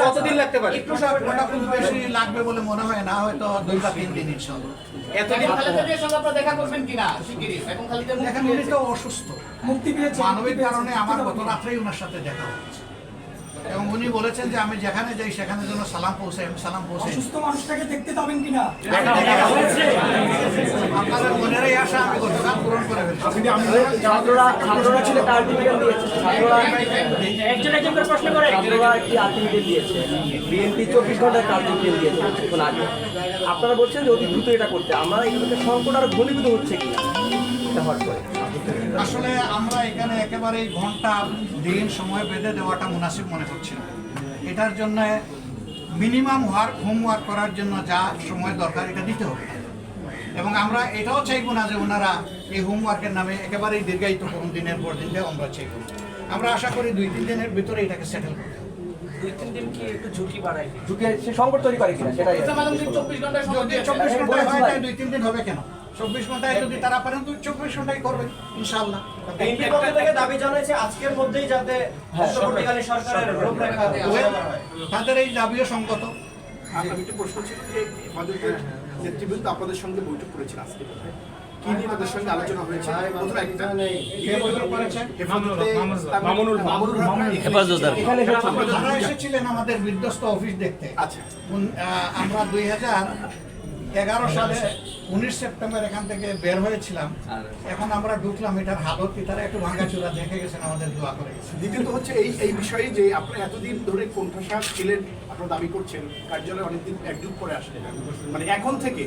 কতদিন লাগতে পারে? একটু ওটা খুব বেশি লাগবে বলে মনে হয় না হয়তো দুই বা তিন দিন ইনশাল্লাহ এতদিন বেগম খালেদা সঙ্গে আপনারা দেখা করবেন কিনা? শিগগিরই। বেগম খালেদা মুক্তি দেখেন উনি পেয়েছে। তো অসুস্থ। মুক্তি পেয়েছে মানবিক কারণে আমার গত রাত্রেই ওনার সাথে দেখা হচ্ছে। এবং উনি বলেছেন যে আমি যেখানে যাই সেখানে যেন সালাম পৌঁছাই আমি সালাম পৌঁছাই অসুস্থ মানুষটাকে দেখতে যাবেন কিনা আপনাদের মনেরই আশা আমি গতকাল পূরণ করে ফেলছি আপনারা বলছেন যে অতি দ্রুত এটা করতে। আমরা এগুলোতে সংকট আরও ঘনীভূত হচ্ছে কিনা? আসলে আমরা এখানে একেবারে ঘণ্টা, দিন সময় বেঁধে দেওয়াটা মুনাসিব মনে করছি না। এটার জন্য মিনিমাম ওয়ার্ক হোমওয়ার্ক করার জন্য যা সময় দরকার, এটা দিতে হবে। এবং আমরা এটাও চাইব না যে ওনারা এই হোমওয়ার্কের নামে একেবারেই দীর্ঘায়িত করুন দিনের পর দিন আমরা চাইব। আমরা আশা করি দুই তিন দিনের ভিতরে এটাকে সেটেল করতে দুই তিন দিন কি একটু ঝুঁকি বাড়ায়? ঝুঁকি সে সংকট তৈরি করে কিনা সেটাই ইসলাম আলম কিন্তু চব্বিশ ঘন্টায় যদি দিয়েছে। চব্বিশ আমি ঘন্টায় বলেছি হয় ভাই। তাই দুই তিন দিন হবে কেন? চব্বিশ ঘন্টায় যদি তারা পারেন চব্বিশ ঘন্টায় করবেন থেকে দাবি জানাইছে আজকের মধ্যেই যাতে সরকারের রূপরেখা ঘোষণা করা হয় তাদের এই দাবিও সঙ্গত আমি একটা প্রশ্ন ছিল যে হেফাজতের নেতৃবৃন্দ আপনাদের সঙ্গে বৈঠক করেছেন আজকে। কি নিয়ে তাদের সঙ্গে আলোচনা হয়েছে? প্রথমে একটা মামুনুল এখানে এসেছিলেন আমাদের বিধ্বস্ত অফিস দেখতে। আচ্ছা। আহ, আমরা দুই হাজার এগারো সালে উনিশ সেপ্টেম্বর এখান থেকে বের হয়েছিলাম। এখন আমরা ঢুকলাম এটার হালত কি? তারা একটু ভাঙাচুরা দেখে গেছেন আমাদের দোয়া করে গেছেন। দ্বিতীয়ত হচ্ছে এই এই বিষয়ে যে আপনারা এতদিন ধরে কোণঠাসা ছিলেন আপনারা দাবি করছেন কার্যালয়ে অনেকদিন একযুগ করে আসলেন মানে এখন থেকে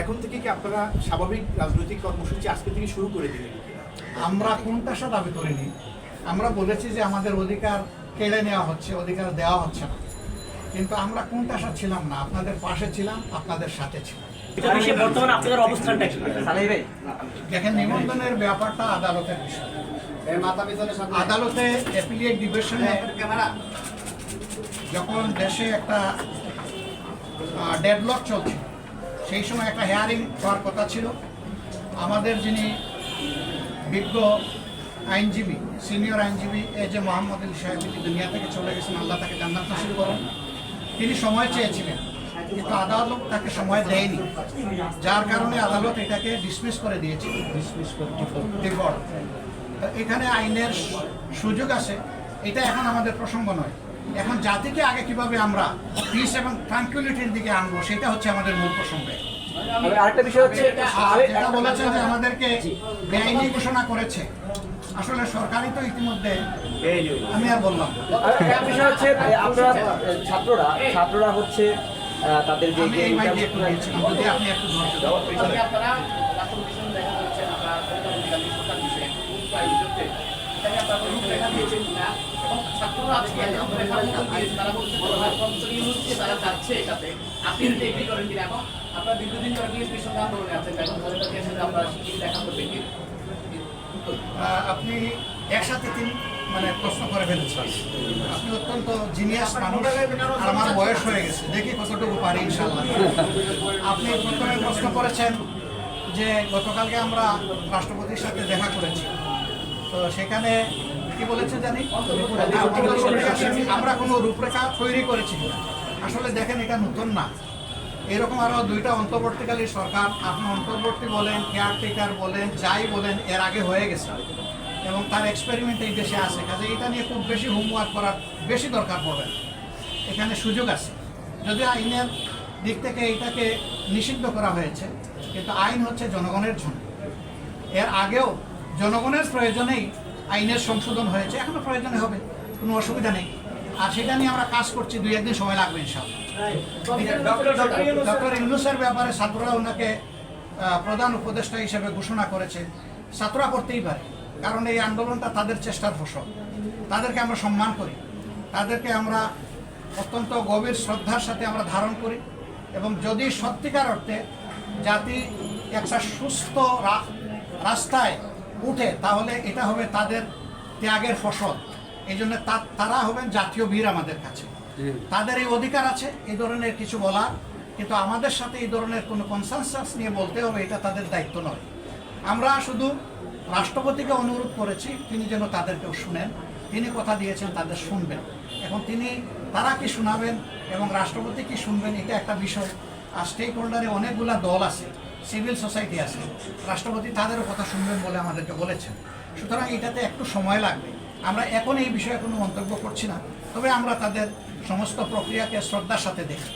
এখন থেকে কি আপনারা স্বাভাবিক রাজনৈতিক কর্মসূচি আজকে থেকে শুরু করে দিলেন? আমরা কোনটাসা দাবি করিনি। আমরা বলেছি যে আমাদের অধিকার কেড়ে নেওয়া হচ্ছে অধিকার দেওয়া হচ্ছে না। কিন্তু আমরা কোন সা ছিলাম না আপনাদের পাশে ছিলাম আপনাদের সাথে ছিলাম। বর্তমানে আপনাদের অবস্থানটা কি? দেখেন নিবন্ধনের ব্যাপারটা আদালতের বিষয়। আদালতে অ্যাপিলিয়েট ডিভিশনে যখন দেশে একটা ডেডলক চলছে সেই সময় একটা হেয়ারিং হওয়ার কথা ছিল। আমাদের যিনি বিজ্ঞ আইনজীবী সিনিয়র আইনজীবী এ যে মোহাম্মদ আলী সাহেব তিনি দুনিয়া থেকে চলে গেছেন আল্লাহ তাকে জান্নাত নসিব করুন। তিনি সময় চেয়েছিলেন কিন্তু আদালত তাকে সময় দেয়নি। যার কারণে আদালত এটাকে ডিসমিস করে দিয়েছিল এখানে আইনের সুযোগ আছে। এটা এখন আমাদের প্রসঙ্গ নয়। এখন জাতিকে আগে কীভাবে আমরা পিস এবং ট্রাঙ্কুলিটির দিকে আনব সেটা হচ্ছে আমাদের মূল প্রসঙ্গ। আরেকটা বিষয় হচ্ছে যেটা বলেছেন যে আমাদেরকে বেআইনি ঘোষণা করেছে। আসলে সরকারই তো ইতিমধ্যে আমি আর বললাম একটা বিষয় হচ্ছে আপনারা ছাত্ররা ছাত্ররা হচ্ছে তাদের যে আপনি একটু ছাত্ররা আজকে তারা বলছে তারা চাচ্ছে এটাতে। আপনি এগ্রি করেন কিনা এবং আপনারা দীর্ঘদিন ধরে আন্দোলনে আছেন এখন খালেদা জিয়ার সাথে আপনারা দেখা করবেন আপনি একসাথে তিন মানে প্রশ্ন করে ফেলেছেন। আপনি অত্যন্ত জিনিয়াস মানুষ, আর আমার বয়স হয়ে গেছে। দেখি কতটুকু পারি ইনশাল্লাহ আপনি প্রথমে প্রশ্ন করেছেন যে গতকালকে আমরা রাষ্ট্রপতির সাথে দেখা করেছি। তো সেখানে কি বলেছে জানি? আমরা কোনো রূপরেখা তৈরি করেছি। আসলে দেখেন, এটা নতুন না। এরকম আরও দুইটা অন্তর্বর্তীকালীন সরকার, আপনি অন্তর্বর্তী বলেন কেয়ারটেকার বলেন, যাই বলেন, এর আগে হয়ে গেছে। এবং তার এক্সপেরিমেন্ট এই দেশে আছে। কাজে এটা নিয়ে খুব বেশি হোমওয়ার্ক করার বেশি দরকার পড়বে এখানে সুযোগ আছে। যদি আইনের দিক থেকে এটাকে নিষিদ্ধ করা হয়েছে, কিন্তু আইন হচ্ছে জনগণের জন্য। এর আগেও জনগণের প্রয়োজনেই আইনের সংশোধন হয়েছে। এখনও প্রয়োজনে হবে। কোনো অসুবিধা নেই। আর সেটা নিয়ে আমরা কাজ করছি দুই একদিন সময় লাগবে ইনশাল্লাহ ডক্টর ইউনুসের ব্যাপারে ছাত্ররা ওনাকে প্রধান উপদেষ্টা হিসেবে ঘোষণা করেছে। ছাত্ররা করতেই পারে কারণ এই আন্দোলনটা তাদের চেষ্টার ফসল। তাদেরকে আমরা সম্মান করি তাদেরকে আমরা অত্যন্ত গভীর শ্রদ্ধার সাথে আমরা ধারণ করি এবং যদি সত্যিকার অর্থে জাতি একটা সুস্থ রাস্তায় উঠে তাহলে এটা হবে তাদের ত্যাগের ফসল। এই জন্য তারা হবেন জাতীয় বীর আমাদের কাছে। তাদের এই অধিকার আছে এই ধরনের কিছু বলার। কিন্তু আমাদের সাথে এই ধরনের কোনো কনসেনসাস নিয়ে বলতে হবে এটা তাদের দায়িত্ব নয়। আমরা শুধু রাষ্ট্রপতিকে অনুরোধ করেছি তিনি যেন তাদেরকেও শুনেন। তিনি কথা দিয়েছেন তাদের শুনবেন। এখন তিনি তারা কি শোনাবেন এবং রাষ্ট্রপতি কি শুনবেন এটা একটা বিষয়। আর স্টেক হোল্ডারে অনেকগুলা দল আছে সিভিল সোসাইটি আছে। রাষ্ট্রপতি তাদেরও কথা শুনবেন বলে আমাদেরকে বলেছেন। সুতরাং এটাতে একটু সময় লাগবে। আমরা এখন এই বিষয়ে কোনো মন্তব্য করছি না। তবে আমরা তাদের সমস্ত প্রক্রিয়াকে শ্রদ্ধার সাথে দেখি